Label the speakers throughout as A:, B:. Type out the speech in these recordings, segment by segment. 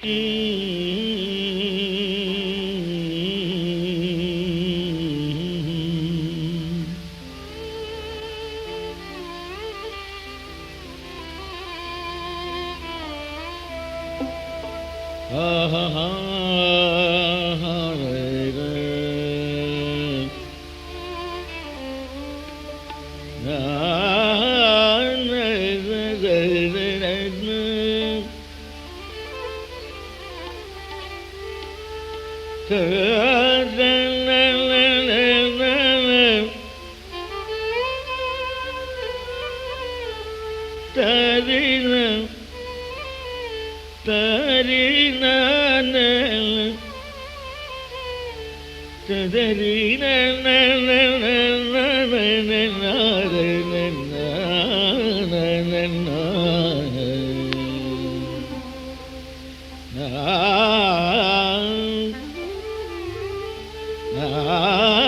A: Ah. തരി ചതരി Ah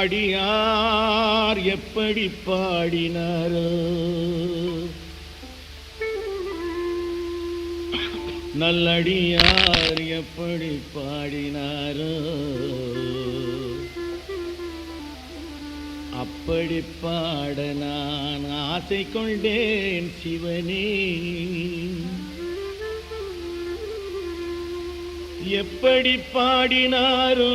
A: அடியார் எப்படி பாடினாரோ. நல்லடியார் எப்படி பாடினாரோ. அப்படி பாட நான் ஆசை கொண்டேன் சிவனே. எப்படி பாடினாரோ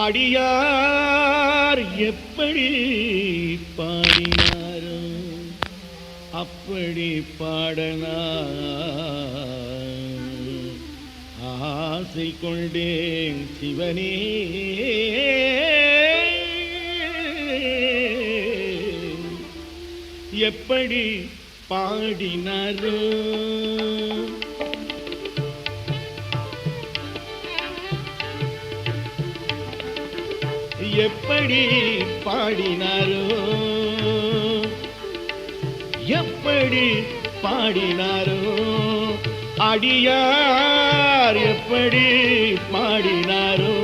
A: அடியார் எப்படி பாடினாரோ அப்படி பாடனா ஆசை கொண்டேன் சிவனே. எப்படி பாடினாரோ எப்படி பாடினாரோ? எப்படி பாடினாரோ? அடியார் எப்படி பாடினாரோ?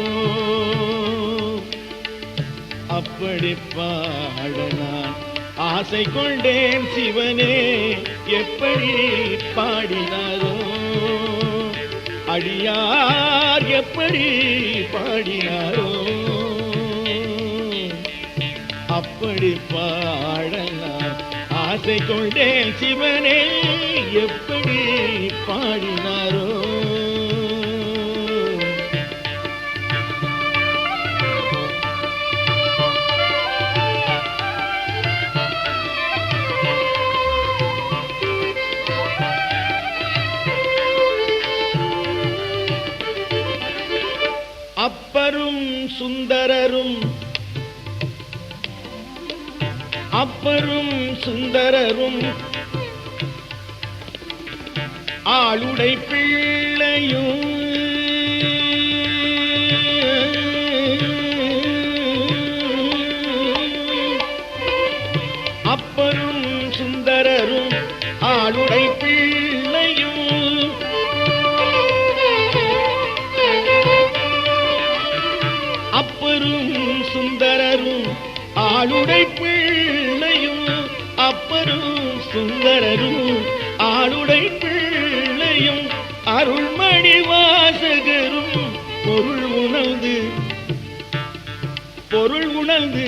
A: அப்படி பாட ஆசை கொண்டேன் சிவனே எப்படி பாடினாரோ? அடியார் எப்படி பாடினாரோ? அப்படி பாடலாம். ஆசை கொண்டேன் சிவனே எப்படி பாடினாரோ. அப்பரும் சுந்தரரும் அப்பரும் சுந்தரரும் ஆளுடை பிள்ளையும் அப்பரும் சுந்தரரும் ஆளுடை பிள்ளையும். அப்பரும் சுந்தரரும் ஆளுடை சுந்தரரும் சுந்தரரும் ஆளுடை பிள்ளையும் அருள்மணி வாசகரும் பொருள் உணர்ந்து பொருள் உணர்ந்து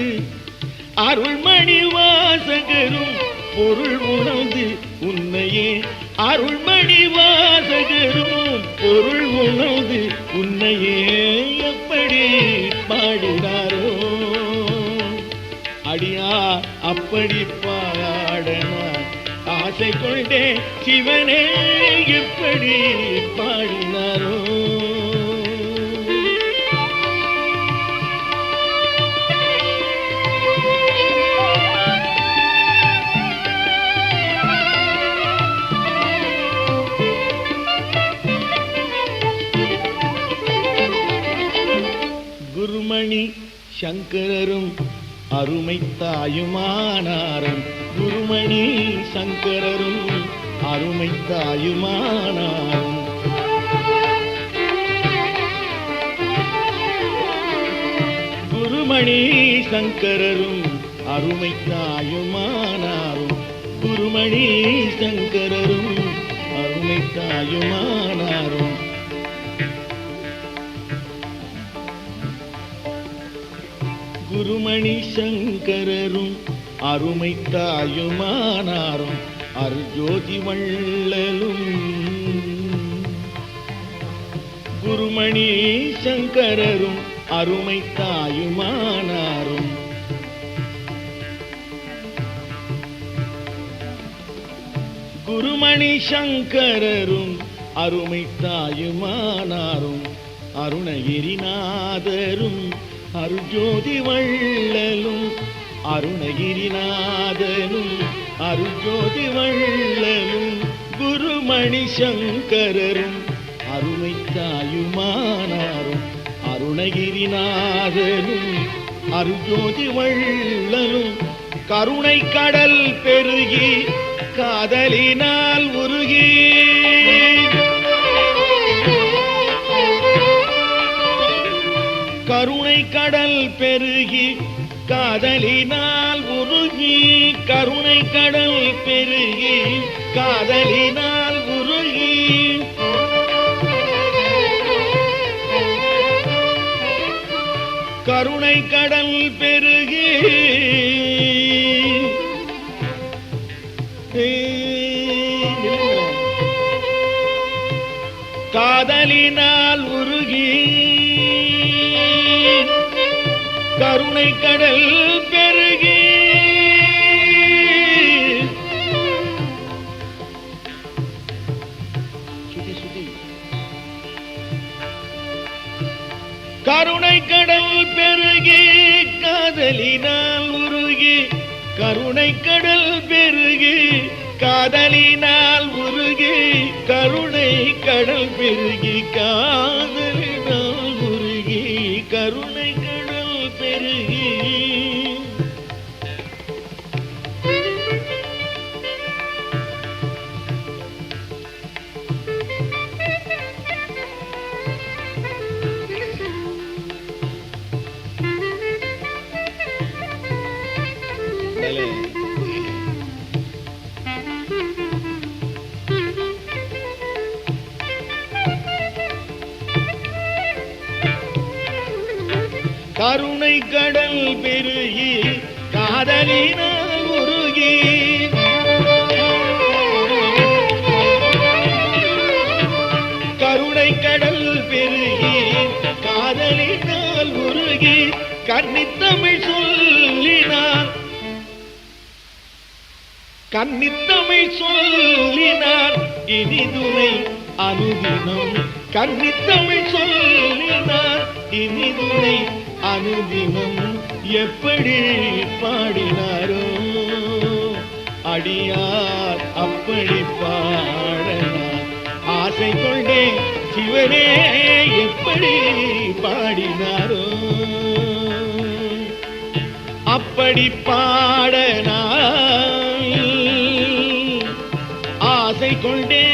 A: அருள்மணி வாசகரும் பொருள் உணர்ந்து உன்னையே அருள்மணி வாசகரும் பொருள் உணர்ந்து உன்னையே எப்படி பாடுகிறாரோ அடியா அப்படி பாடனார் ஆசை கொண்டே சிவனே எப்படி பாடினாரோ. குருமணி சங்கரரும் அருமை தாயுமானாரம் குருமணி சங்கரரும் அருமை தாயுமானாரம் குருமணி சங்கரரும் அருமை தாயுமானாரும் குருமணி சங்கரரும் அருமை தாயுமானாரும் குருமணி சங்கரரும் அருமை தாயுமானாரும் அருஜோதி வள்ளலும். குருமணி சங்கரரும் அருமை தாயுமானாரும். குருமணி சங்கரரும் அருமை தாயுமானாரும் அருணகிரிநாதரும் அருஜோதி வள்ளலும் அருணகிரிநாதனும் அருஜோதி வள்ளலும் குருமணி சங்கரரும் அருமை தாயுமானாரும் அருணகிரிநாதனும் அருஜோதி வள்ளலும் கருணை கடல் பெருகி காதலினால் உருகி. கருணை கடல் பெருகி காதலினால் உருகி கருணை கடல் பெருகி காதலினால் உருகி. கருணை கடல் பெருகி காதலினால் உருகி கருணை கடல் பெருகி சுத்தி சுத்தி. கருணை கடல் பெருகி காதலினால் உருகி கருணை கடல் பெருகி காதலினால் உருகி கருணை கடல் பெருகி காதல் கருணை கடல் பெருகி காதலினால் உருகி. கருணை கடல் பெருகி காதலினால் உருகி கன்னித்தமிழ் சொல்லினார் கன்னித்தமிழ் சொல்லினார் இனிதுரை அனுதினம். கன்னித்தமிழ் சொல்லினார் இனிதுரை அனுதினம் எப்படி பாடினாரோ அடியார் அப்படி பாடனார். ஆசை கொண்டே சிவனே எப்படி பாடினாரோ அப்படி பாடனாய் ஆசை கொண்டே